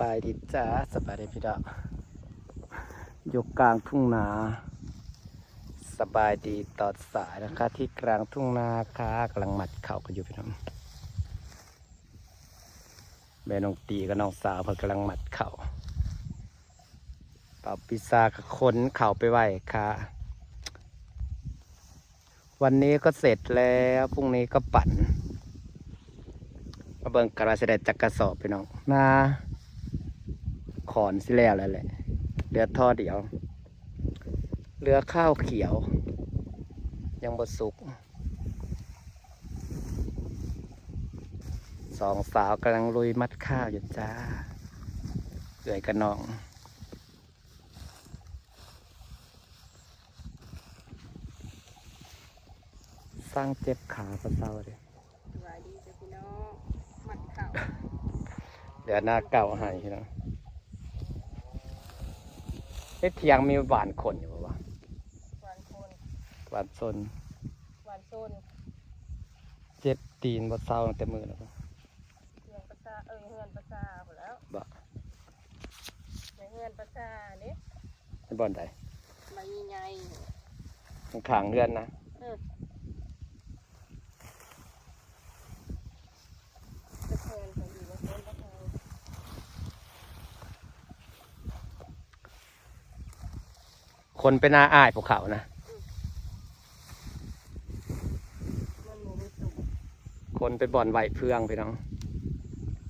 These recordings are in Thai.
บายดีจ้าสบายดีพี่ดอกอยู่กลางทุ่งนา สบายดีตอดสายนะคะ ที่กลางทุ่งนาค่ะกำลังหมัดเข่ากันอยู่พี่น้องแม่น้องตีกับน้องสาวเพิ่นกำลังหมัดเข่าป่าปิซากับคนเข่าไปไหวค่ะ วันนี้ก็เสร็จแล้วพรุ่งนี้ก็ปั่นมาเบิ่งกระเสด็จจักกระสอบพี่น้องนา ขอนสิแล้วแล้วแหละเหลือท่อเดียวเหลือข้าวเขียว ยังบดสุกสองสาวกำลังลุยมัดข้าวอยู่จ้าเอื่อยกับน้องสร้างเจ็บขาปะเศร้าเลยสวัสดีจ้ะพี่น้องหมัดเข่าเดี๋ยวหน้าเก่าให้พี่น้อง เอ๊ะเทียงมีหวานขนอยู่ปะวะหวานคนหวานซนหวานโซนเจ็บตีนบดเศร้าตั้งแต่มือแล้วปะเฮือนประสาเอ้ยเฮือนประสาหมดแล้วบะในเฮือนประสาเนี่ยไอ้บอลใดใบใหญ่ข้างๆเรือนนะๆเออตะเคียนเขาอยู่ในต้นตะเคียน คนเป็นหน้าอ้ายพวกเขานะมันหมูไม่สุกคนไปบ่อนไหวเพื่องพี่น้อง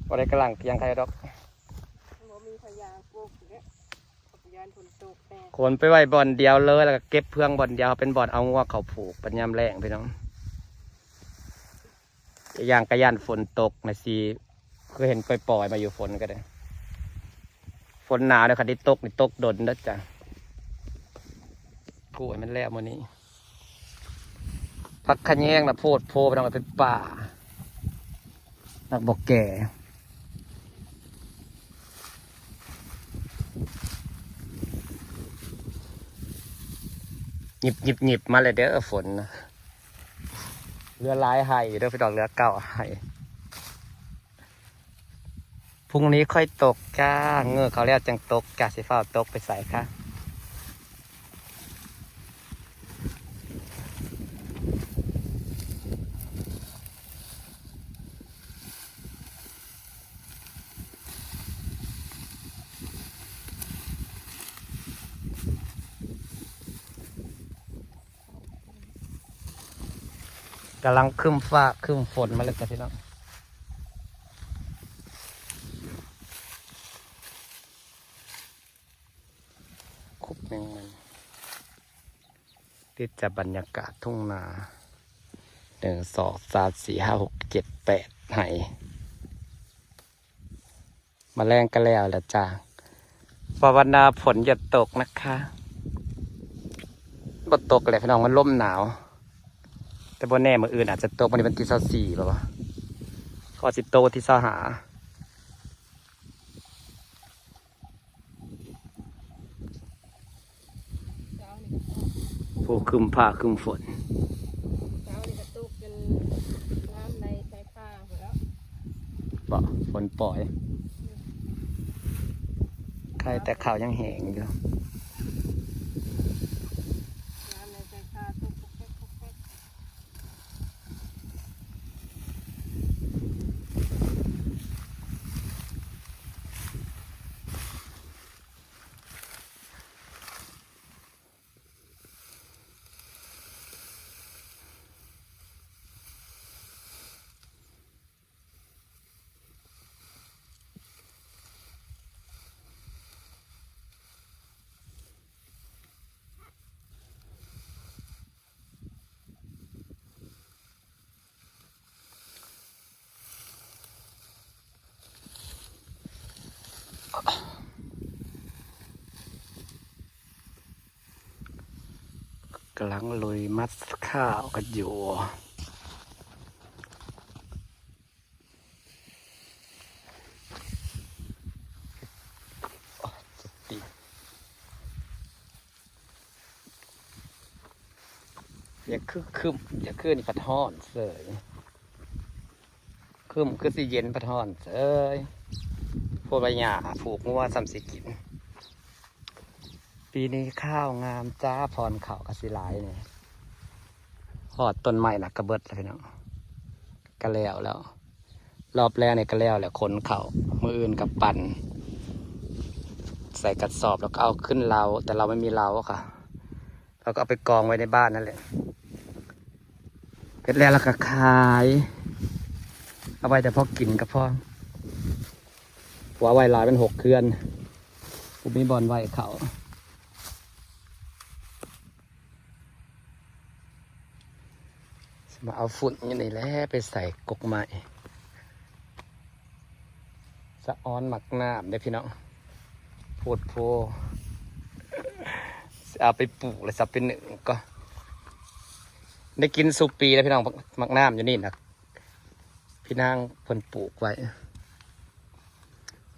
บ่ได้กำลังเพียงใครดอกหมูมีพยางปลูกเนี่ยพยานฝนตกแน่คนไปไหวบ่อนเดียวเลยแล้วก็เก็บเพื่องบ่อนเดียวเป็นบ่อนเอางวกเขาผูกปัญญามแรงพี่น้องย่างกระยานฝนตกนะสิคือเห็นปล่อยๆมาอยู่ฝนก็ได้ ฝนหนาวเลยค่ะที่ตกนี่ตกดนนะจ้ะ กล้วยมันแล้วมันนี้พักขะแยงนะโพดโพไปทำมาเป็นป่านักบอกแก่หยิบหยิบหยิบมาเลยเด้อฝนนะเรือลายไห้เด้อพี่ดอกเรือเก่าไห้พรุ่งนี้ค่อยตกจ้าเงือกเขาเรียกจังตกจ้าสิฟ้าตกไปใส่ค่ะ กำลังคึ้มฟ้าคึ้มฝนมาเลยจ้ะพี่น้องคุบหนึ่งมันที่จะบรรยากาศทุ่งนาหนึ่งสองสามสี่ห้าหกเจ็ดแปดไหมาแรงก็แล้วแหละจ้าภาวนาฝนอย่าตกนะคะบ่ตกเลยพี่น้องมันล่มหนาว แต่บนแน่มืออื่นอาจจะโตวันนี้วันที่เศร้าสี่ป่าวะขอสิโตที่เศร้าหาเช้านี่ก็ตกผู้คึมผ้าคึมฝนเช้านี่ก็ตกจนน้ำในใส่ผ้าหมดแล้วบ่ฝนปล่อย ใครแต่ข่าวยังแหงอยู่ น้ำในใส่ผ้าตกตกตกตกตก กำลังลุยมัดข้าวกันอยู่อย่าคือคึมอย่าคือนี่พัดห้อนเสยคึมคือสิเย็นพัดห้อนเสยพวกใบหญ้าผูกงัวสำสิกิน ปีนี้ข้าวงามจ้าพรเขากสิหลายเนี่ยหอดต้นไม้นะกระเบิดเลยพี่น้องกระแล้วแล้ว รอบแรกเนี่ยกระแล้วแหละขนเขามืออื่นกับปั่นใส่กระสอบแล้วก็เอาขึ้นเราแต่เราไม่มีเราอะค่ะ เราก็เอาไปกองไว้ในบ้านนั่นแหละเสร็จแล้วเราก็ขาย เอาไว้แต่พอกินกับพ่อหัวไว้ลายเป็นหกเครือนผมมีบอลไว้เขา มาเอาฝุ่นอย่างนี้แหละไปใส่กกไม้สะออนหมักน้ำเด้พี่น้องโพดโพสิเอาไปปลูกเลยสับเป็นหนึ่งก็ ได้กินสุปีแล้วพี่น้องหมักน้ำอยู่นี่นะพี่นางเพิ่นปลูกไว้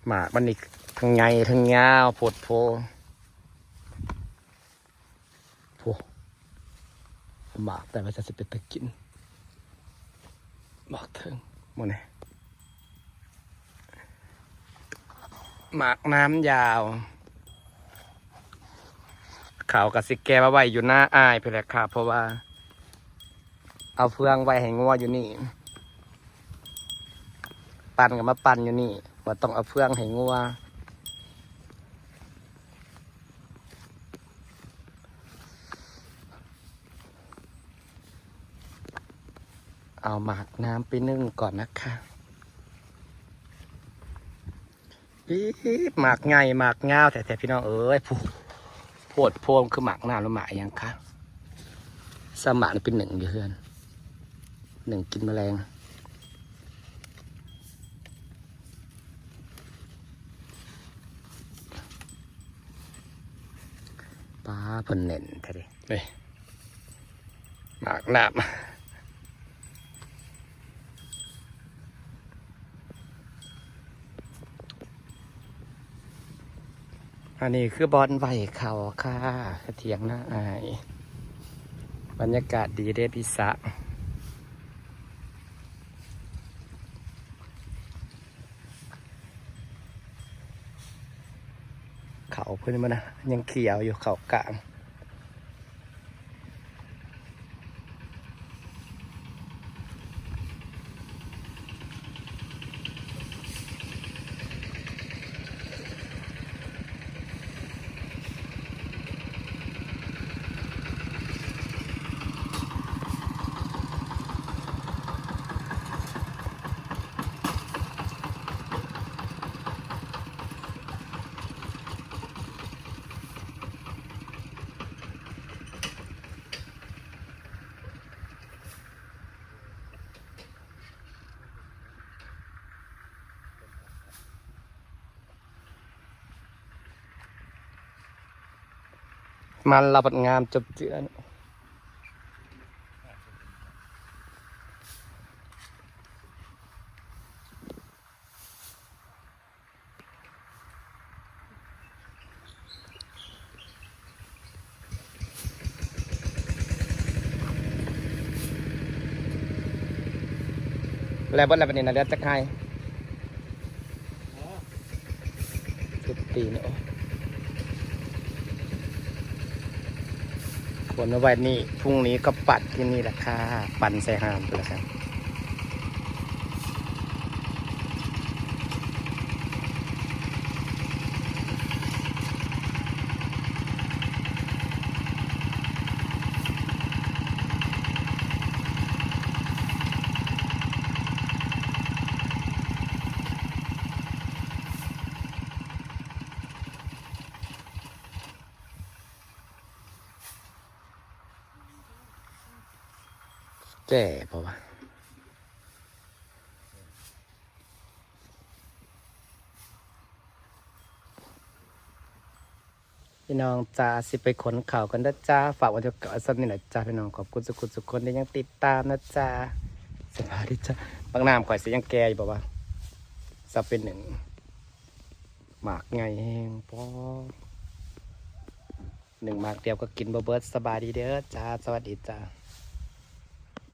หมากมันนี่ทั้งไงทั้งยาวโพดโพโพหมากแต่ว่าจะสิเป็นตะกิน บอกเถิงหมดเลยหมากน้ำยาว เขากับสิแกมาไว้อยู่หน้าอายไปแหละค่ะ เพราะว่า เอาเฟืองไว้ให้งัวอยู่นี่ ปั่นกับมาปั่นอยู่นี่ว่าต้องเอาเฟืองให้งัว เอาหมากน้ำไปนึ่งก่อนนะคะปี๊บหมากไงหมากงาวแต่แต่พี่น้องเอ้ยผู้โพดโพมคือหมากน้ำหรือหมากยังคะสมานเป็นหนึ่งอยู่เพื่อนหนึ่งกินแมลงปลาเพิ่นเน่นแท้ดิเฮ้ยหมากน้ำ อันนี้คือบอลไหวเขาค่ะเถียงหน้าอายบรรยากาศดีเด้พิสะเขาเพิ่นมานะยังเขียวอยู่เขากลาง มันระบัดงามจบเจือนแล้วบดอะไรเป็นนี่นะเดี๋ยวจะใครสิบปีเนาะ นวันนี้พรุ่งนี้ก็ปัดที่นี่แหละค่ะ ปั่นใส่หามไปแล้วครับ แก่เพราะว่าพี่น้องจ้าสิไปขนข่าวกันนะจ้าฝากไวันจะเกิดสักนิดหน่อยจ้าพี่น้องขอบคุณสุขุสุขคนที่ยังติดตามนะจ้าสวัสดีจ้าบางน้ำข่อยสิยังแก่อยู่บอกว่าสับเป็นหนึ่งหมากไงแห้งปอหนึ่งหมากเดียวก็กินบเบิร์ดสบายดีเด้อจ้าสวัสดีจ้า